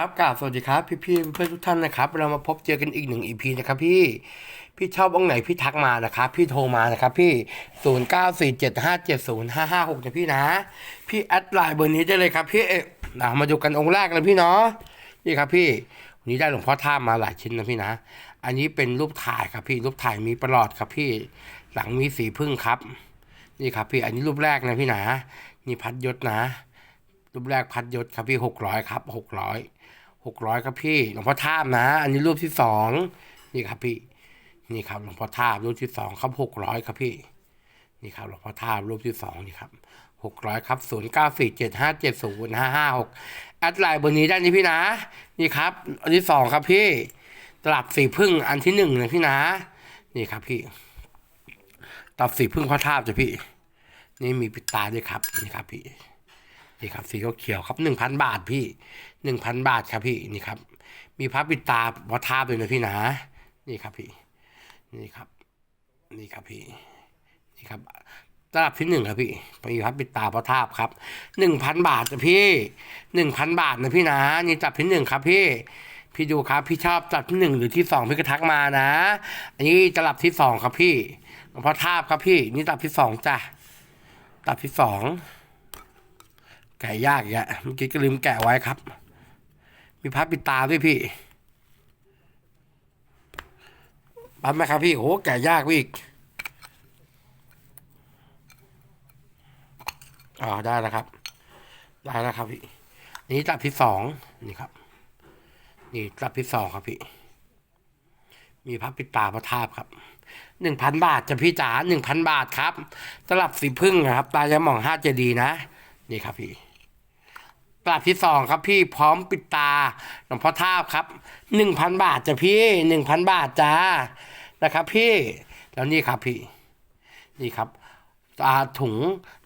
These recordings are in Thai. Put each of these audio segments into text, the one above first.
ครับกราบสวัสดีครับ พี่พี่เพื่อนทุกท่านนะครับ เรามาพบเจอกันอีกหนึ่งอีพีนะครับพี่พี่ชอบองค์ไหนพี่ทักมานะครับ พี่โทรมานะครับ พี่0 9 4 7 5 7 0 5 5 6นย์ห้าห้าหกนะพี่นะ พี่แอดไลน์เบอร์นี้ได้เลยครับพี่เอ๊ะนะมาดูกันองค์แรกเลยพี่เนาะนี่ครับพี่วันนี้ได้หลวงพ่อท่ามาหลายชิ้นนะพี่นะ อันนี้เป็นรูปถ่ายครับพี่รูปถ่ายมีประหลอดครับพี่หลังมีสีพึ่งครับ นี่ครับพี่อันนี้รูปแรกนะพี่นะนี่พัดยศนะ รูปแรกพัดยศครับพี่หกร้อยครับหกร้อย หกร้อยครับพี่หลวงพ่อทาบนะ อันนี้รูปที่สองนี่ครับพี่ นี่ครับหลวงพ่อทาบรูปที่สองครับหกร้อยครับพี่ นี่ครับหลวงพ่อทาบรูปที่สองนี่ครับหกร้อยครับศูนย์เก้าสี่เจ็ดห้าเจ็ดศูนย์ห้าห้าหกแอดไลน์เบอร์นี้ได้นี่พี่นะ นี่ครับ อันที่สองครับพี่ตลับสีพึ่งอันที่หนึ่งนะพี่นะ นี่ครับพี่ตลับสีพึ่งพ่อทาบจ้ะพี่ นี่มีปิดตาด้วยครับ นี่ครับพี่นี่ครับสีเขียวครับหนึ่งพันบาทพี่ หนึ่งพันบาทครับพี่นี่ครับ มีพระปิดตาวัทาบเลยนะพี่นะนี่ครับพี่ นี่ครับ นี่ครับพี่นี่ครับระดับที่หนึ่งครับพี่มีพระปิดตาพระทาบครับหนึ่งพันบาทนะพี่หนึ่งพันบาทนะพี่นะนี่จับที่หนึ่งครับพี่พี่ดูครับพี่ชอบจับที่หนึ่งหรือที่สองพี่ก็ทักมานะ อันนี้ตลับที่สองครับพี่หลวงพ่อทาบครับพี่ นี่ตลับที่สองจ้ะตลับที่สองแกะยากอีกอะเมื่อกี้ก็ลืมแกะไว้ครับ มีพับปิดตาด้วยพี่ปั๊บไหมครับพี่โอ้แกะยากพี่อีกอ๋อได้แล้วครับ ได้แล้วครับพี่ นี่ตับที่สองนี่ครับ นี่ตับที่สองครับพี่ มีพับปิดตาพระทาบครับหนึ่งพันบาทจะพี่จ๋าหนึ่งพันบาทครับตลับสีพึ่งนะครับ ตายะหม่องห้าเจดีนะ นี่ครับพี่ ตลับที่สองครับพี่พร้อมปิดตาหลวงพ่อทาบครับหนึ่งพันบาทจ้ะพี่หนึ่งพันบาทจ้านะครับ พี่แล้วนี่ครับพี่นี่ครับตาถุง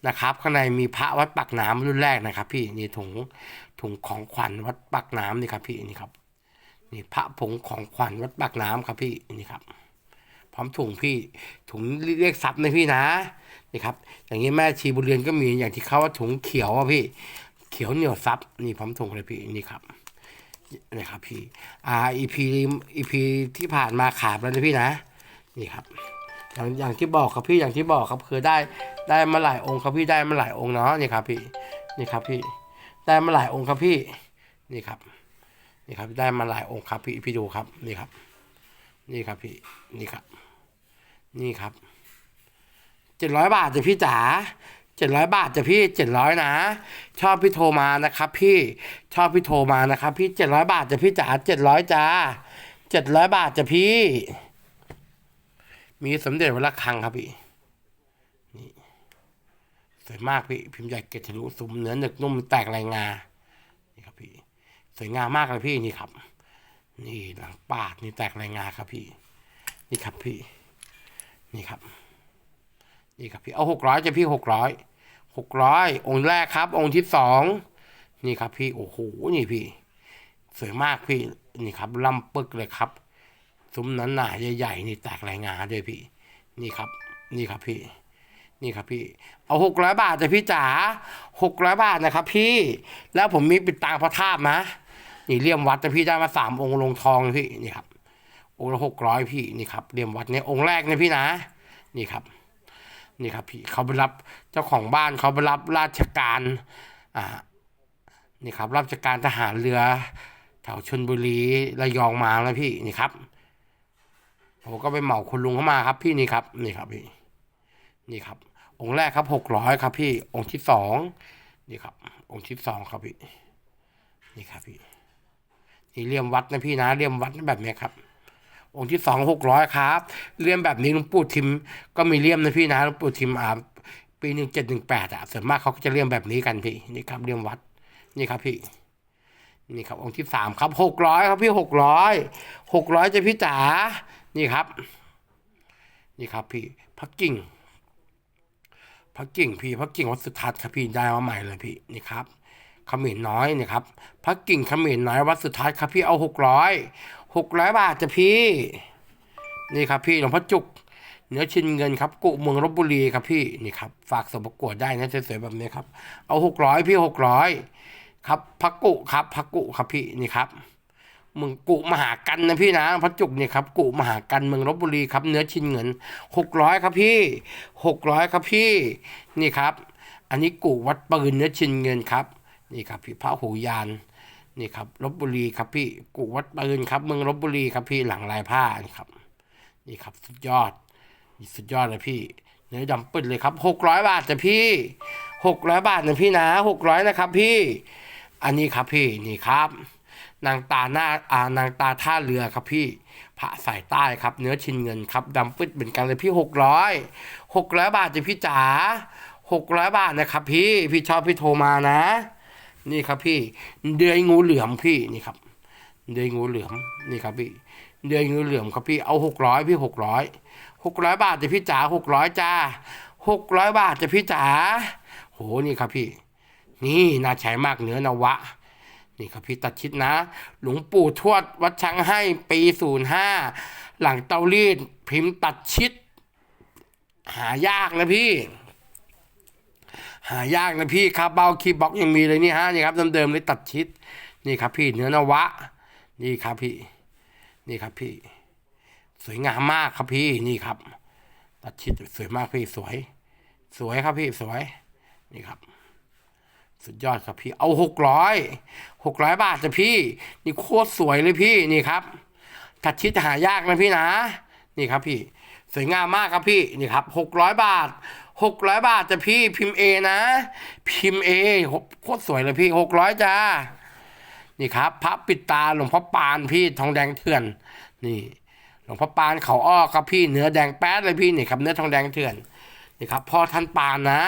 นะครับ ข้างในมีพระวัดปักน้ำรุ่นแรกนะครับ พี่นี่ถุงถุงของขวัญวัดปักน้ำนี่ครับ พี่นี่ครับนี่พระผงของขวัญวัดปักน้ำครับพี่นี่ครับ พร้อมถุงพี่ถุงเรียกซับนะพี่นะนี่ครับ อย่างนี้แม่ชีบุเรียนก็มีอย่างที่เขาว่าถุงเขียวอะพี่ เขียวเหนียวซับนี่พร้อมถุงเลยพี่นี่ครับนี่ครับพี่อ่าอีพีอีพีที่ผ่านมาขาดแล้วนะพี่นะนี่ครับอย่างอย่างที่บอกครับพี่อย่างที่บอกครับคือได้ได้มาหลายองค์ครับพี่ได้มาหลายองค์เนาะนี่ครับพี่นี่ครับพี่ได้มาหลายองค์ครับพี่นี่ครับนี่ครับได้มาหลายองค์ครับพี่พี่ดูครับนี่ครับ นี่ครับพี่นี่ครับ นี่ครับเจ็ดร้อยบาทจ้ะพี่จ๋า เจ็ดร้อยบาทจ้ะพี่เจ็ดร้อยนะ ชอบพี่โทรมานะครับ พี่ชอบพี่โทรมานะครับพี่เจ็ดร้อยบาทจ้ะพี่จ๋าเจ็ดร้อยจ้าเจ็ดร้อยบาทจ้ะพี่ มีสมเด็จวัดระฆังครับพี่นี่สวยมากพี่พิมพ์ใหญ่เกตทะลุซุ้มเนื้อหนึกนุ่มแตกลายงานี่ครับพี่สวยงามมากเลยพี่นี่ครับ นี่หลังปาดนี่แตกลายงาครับพี่ นี่ครับพี่ นี่ครับนี่ครับพี่เอาหกร้อยจะพี่หกร้อย หกร้อยองค์แรกครับ องค์ที่สองนี่ครับพี่ โอ้โห นี่พี่ สวยมากพี่ นี่ครับล่ำปึกเลยครับ ซุ้มนั้นหนาใหญ่ๆ นี่แตกลายงาด้วยพี่ นี่ครับ นี่ครับพี่ นี่ครับพี่ เอาหกร้อยบาทจ้ะพี่จ๋าหกร้อยบาทนะครับ พี่ แล้วผมมีปิดตาพระธาตุนะ นี่เลี่ยมวัดแต่พี่ได้มาสามองค์ลงทองพี่ นี่ครับ องค์ละหกร้อยพี่ นี่ครับ เลี่ยมวัดเนี่ยองค์แรกนะพี่นะ นี่ครับ นี่ครับพี่เขาไปรับเจ้าของบ้านเขาไปรับราชการอ่านี่ครับรับราชการทหารเรือแถวชนบุรีระยองมาแล้วพี่นี่ครับผมก็ไปเหมาคุณลุงเข้ามาครับ พี่นี่ครับนี่ครับพี่นี่ครับ องค์แรกครับหกร้อยครับ พี่องค์ที่สองนี่ครับ องค์ที่สองครับพี่นี่ครับพี่นี่เลี่ยมวัดนะพี่นะเลี่ยมวัดแบบนี้ครับ องค์ที่สองหกร้อยครับเลี่ยมแบบนี้หลวงปู่ทิมก็มีเลี่ยมนะพี่นะหลวงปู่ทิมอ่าปีหนึ่งเจ็ดหนึ่งแปดอะส่วนมากเขาก็จะเลี่ยมแบบนี้กันพี่นี่ครับเลี่ยมวัดนี่ครับพี่นี่ครับองค์ที่สามครับหกร้อยครับพี่หกร้อยหกร้อยจะพี่จ๋านี่ครับ นี่ครับพี่พักกิ่งพักกิ่งพี่พักกิ่งวัดสุทัศน์ครับพี่ได้มาใหม่เลยพี่นี่ครับขมิ้นน้อยนี่ครับพักกิ่งขมิ้นน้อยวัดสุทัศน์ครับพี่เอาหกร้อย หกร้อยบาทจะพี่ นี่ครับพี่หลวงพ่อจุก เนื้อชินเงินครับ กุเมืองลบบุรีครับพี่ นี่ครับ ฝากสมประกวดได้นะสวยๆแบบนี้ครับ เอาหกร้อยพี่หกร้อยครับพักกุครับพักกุครับพี่นี่ครับเมืองกุมหากันนะพี่นะพระจุกเนี่ยครับกุมหากันเมืองลบบุรีครับ เนื้อชิ้นเงินหกร้อยครับพี่หกร้อยครับพี่ นี่ครับ อันนี้กุวัดปืนเนื้อชิ้นเงินครับ นี่ครับพี่พระหูยาน นี่ครับลบบุรีครับพี่กุวัดปืนครับเมืองลบบุรีครับพี่หลังลายผ้านครับ นี่ครับสุดยอดนี่สุดยอดเลยพี่เนื้อดำปึดเลยครับหกร้อยบาทจ้ะพี่หกร้อยบาทนะพี่นะหกร้อยนะครับพี่ อันนี้ครับพี่นี่ครับ นางตาหน้าอ่านางตาท่าเรือครับพี่พระสายใต้ครับ เนื้อชิ้นเงินครับดำปึดเหมือนกันเลยพี่หกร้อยหกร้อยบาทจ้ะพี่จ๋าหกร้อยบาทนะครับพี่พี่ชอบพี่โทรมานะ นี่ครับพี่ เดือยงูเหลือมพี่นี่ครับ เดือยงูเหลือมนี่ครับพี่ เดือยงูเหลือมครับพี่เอาหกร้อยพี่หกร้อยหกร้อยบาทจะพี่จ๋าหกร้อยจ้าหกร้อยบาทจะพี่จ๋าโหนี่ครับพี่ นี่น่าใช้มากเนื้อนวะ นี่ครับพี่ตัดชิดนะ หลวงปู่ทวดวัดช้างให้ปีศูนย์ห้าหลังเตารีดพิมพ์ตัดชิด หายากนะพี่ หายากนะพี่คาเบาคีบ็อกยังมีเลยนี่ฮะนี่ครับเดิมๆเลยตัดชิดนี่ครับพี่เนื้อนวะ นี่ครับพี่ นี่ครับพี่ สวยงามมากครับพี่นี่ครับ ตัดชิดสวยมากพี่สวย สวยครับพี่สวย นี่ครับ สุดยอดครับพี่ เอาหกร้อยหกร้อยบาทจ้ะพี่ นี่โคตรสวยเลยพี่นี่ครับ ตัดชิดหายากนะพี่นะ นี่ครับพี่ สวยงามมากครับพี่นี่ครับหกร้อยบาท หกร้อยบาทจ้ะพี่พิมพ์เอนะ พิมพ์เอโคตรสวยเลยพี่หกร้อยจ้า นี่ครับ พระปิดตาหลวงพ่อปานพี่ทองแดงเถื่อน นี่หลวงพ่อปานเขาอ้อครับพี่เนื้อแดงแป๊ดเลยพี่นี่ครับเนื้อทองแดงเถื่อนนี่ครับพ่อท่านปานนะ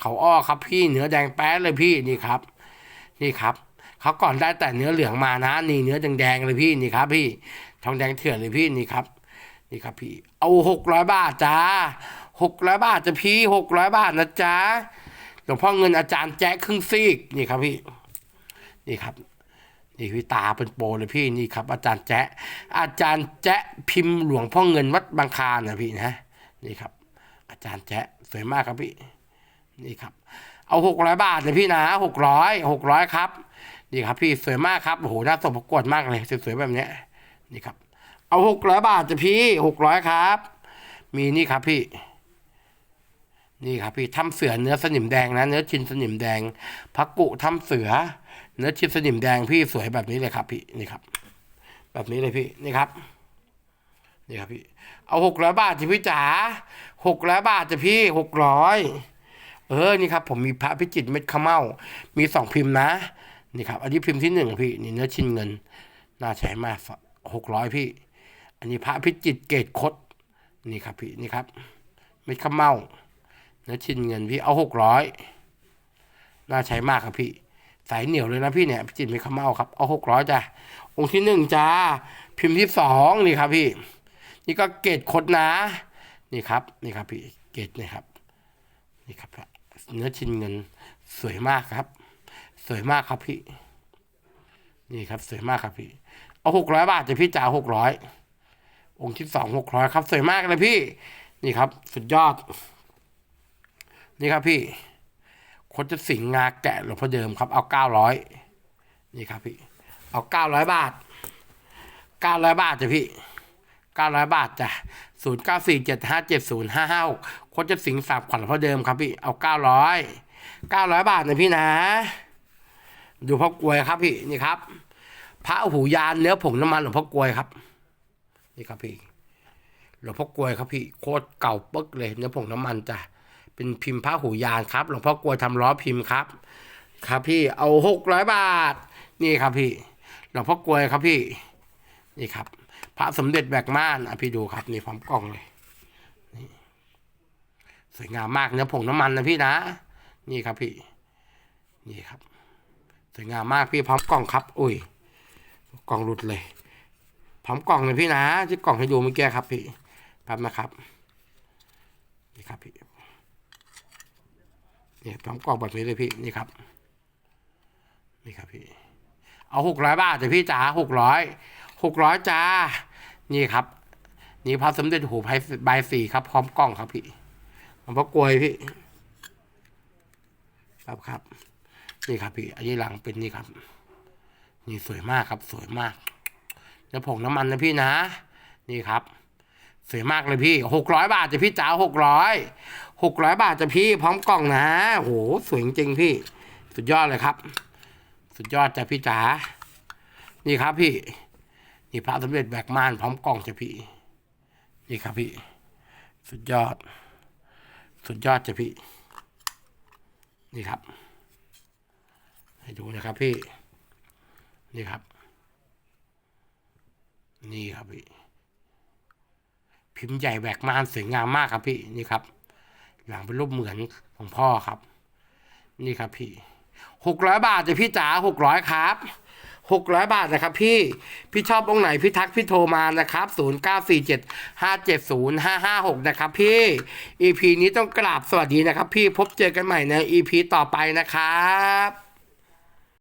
เขาอ้อครับพี่เนื้อแดงแป๊ดเลยพี่นี่ครับ นี่ครับเขาก่อนได้แต่เนื้อเหลืองมานะ นี่เนื้อแดงๆเลยพี่นี่ครับ พี่ทองแดงเถื่อนเลยพี่นี่ครับ นี่ครับพี่ เอาหกร้อยบาทจ้า หกร้อยบาทจะพี่หกร้อยบาทนะจ๊ะหลวงพ่อเงินอาจารย์แจ๊คครึ่งซีกนี่ครับพี่ นี่ครับ นี่พี่ตาเป็นโปรเลยพี่นี่ครับ อาจารย์แจ๊ะอาจารย์แจ๊ะพิมพ์หลวงพ่อเงินวัดบางคานะพี่นะนี่ครับ อาจารย์แจ๊ะสวยมากครับพี่ นี่ครับ เอาหกร้อยบาทเลยพี่นะหกร้อยหกร้อยครับ นี่ครับ พี่สวยมากครับโอ้โหน่าสมประกวดมากเลยสวยๆแบบเนี้ยนี่ครับ เอาหกร้อยบาทจะพี่หกร้อยครับ มีนี่ครับพี่ นี่ครับพี่ถ้ำเสือเนื้อสนิมแดงนะเนื้อชิ้นสนิมแดงพักกุถ้ำเสือ เนื้อชิ้นสนิมแดงพี่สวยแบบนี้เลยครับ พี่นี่ครับ แบบนี้เลยพี่นี่ครับนี่ครับพี่เอาหกร้อยบาทจะพี่จ๋าหกร้อยบาทจะพี่หกร้อยเออนี่ครับผมมีพระพิจิตเม็ดขมเมามีสองพิมพ์นะนี่ครับ อันนี้พิมพ์ที่หนึ่งพี่นี่เนื้อชิ้นเงิน น่าใช้มากหกร้อยพี่ อันนี้พระพิจิตเกตคดนี่ครับพี่นี่ครับเม็ดขมเมา เนื้อชิ้นเงินพี่เอาหกร้อยน่าใช้มากครับพี่ สายเหนียวเลยนะพี่เนี่ยพิจิตรเม็ดขมเมาครับ เอาหกร้อยจ้ะ องค์ที่หนึ่งจ้า พิมพ์ที่สองนี่ครับพี่ นี่ก็เกตคดนะ นี่ครับ นี่ครับพี่ เกตนี่ครับ นี่ครับ เนื้อชิ้นเงินสวยมากครับ สวยมากครับพี่ นี่ครับ สวยมากครับพี่ เอาหกร้อยบาทจะพี่จ่าหกร้อย องค์ที่สองหกร้อยครับ สวยมากเลยพี่ นี่ครับ สุดยอด นี่ครับพี่คนจะสิงงาแกะหลวงพ่อเดิมครับ เอาเก้าร้อยนี่ครับพี่ เอาเก้าร้อยบาทเก้าร้อยบาทจ้ะพี่เก้าร้อยบาทจ้ะศูนย์เก้าสี่เจ็ดห้าเจ็ดศูนย์ห้าห้าโคตรจะสิงสาบขวัญหลวงพ่อเดิมครับพี่ เอาเก้าร้อยเก้าร้อยบาทนะพี่นะ ดูพ่อกลวยครับพี่นี่ครับ พระหูยานเนื้อผงน้ำมันหลวงพ่อกลวยครับ นี่ครับพี่หลวงพ่อกลวยครับพี่โคตรเก่าปึ๊กเลยเนื้อผงน้ำมันจ้ะ เป็นพิมพ์พระหูยานครับหลวงพ่อกลวยทำล้อพิมพ์ครับ ครับพี่เอาหกร้อยบาท นี่ครับพี่หลวงพ่อกลวยครับพี่ นี่ครับ พระสมเด็จแบกม่านอะพี่ดูครับนี่พร้อมกล่องเลยนี่สวยงามมากเนื้อผงน้ำมันนะพี่นะ นี่ครับพี่ นี่ครับ สวยงามมากพี่พร้อมกล่องครับอุ้ยกล่องหลุดเลย พร้อมกล่องเลยพี่นะ ที่กล่องให้ดูเมื่อกี้ครับพี่แป๊บนะครับ นี่ครับพี่ นี่พร้อมกล่องแบบนี้เลยพี่นี่ครับนี่ครับพี่เอาหกร้อยบาทจ้ะพี่จ๋าหกร้อยหกร้อยจ้า นี่ครับ นี่พระสมเด็จหูไพใบสี่ครับ พร้อมกล้องครับพี่หลวงพ่อกลวยพี่ครับครับ นี่ครับพี่ อันนี้หลังเป็นนี่ครับ นี่สวยมากครับ สวยมาก แล้วผงน้ำมันนะพี่นะ นี่ครับ สวยมากเลยพี่หกร้อยบาทจะพี่จ๋าหกร้อยหกร้อยบาทจะพี่พร้อมกล่องนะโหสวยจริงพี่ สุดยอดเลยครับ สุดยอดจ้ะพี่จ๋านี่ครับพี่ นี่พระสมเด็จแบกม่านพร้อมกล่องจ้ะพี่ นี่ครับพี่ สุดยอด สุดยอดจ้ะพี่ นี่ครับ ให้ดูนะครับพี่ นี่ครับ นี่ครับพี่ พิมพ์ใหญ่แบกม่านสวยงามมากครับพี่นี่ครับ หลังเป็นรูปเหมือนของพ่อครับ นี่ครับพี่หกร้อยบาทจะพี่จ๋าหกร้อยครับหกร้อยบาทนะครับพี่ พี่ชอบองค์ไหนพี่ทักพี่โทรมานะครับศูนย์เก้าสี่เจ็ดห้าเจ็ดศูนย์ห้าห้าหกนะครับพี่ EP นี้ต้องกราบสวัสดีนะครับพี่พบเจอกันใหม่ใน EP ต่อไปนะครับ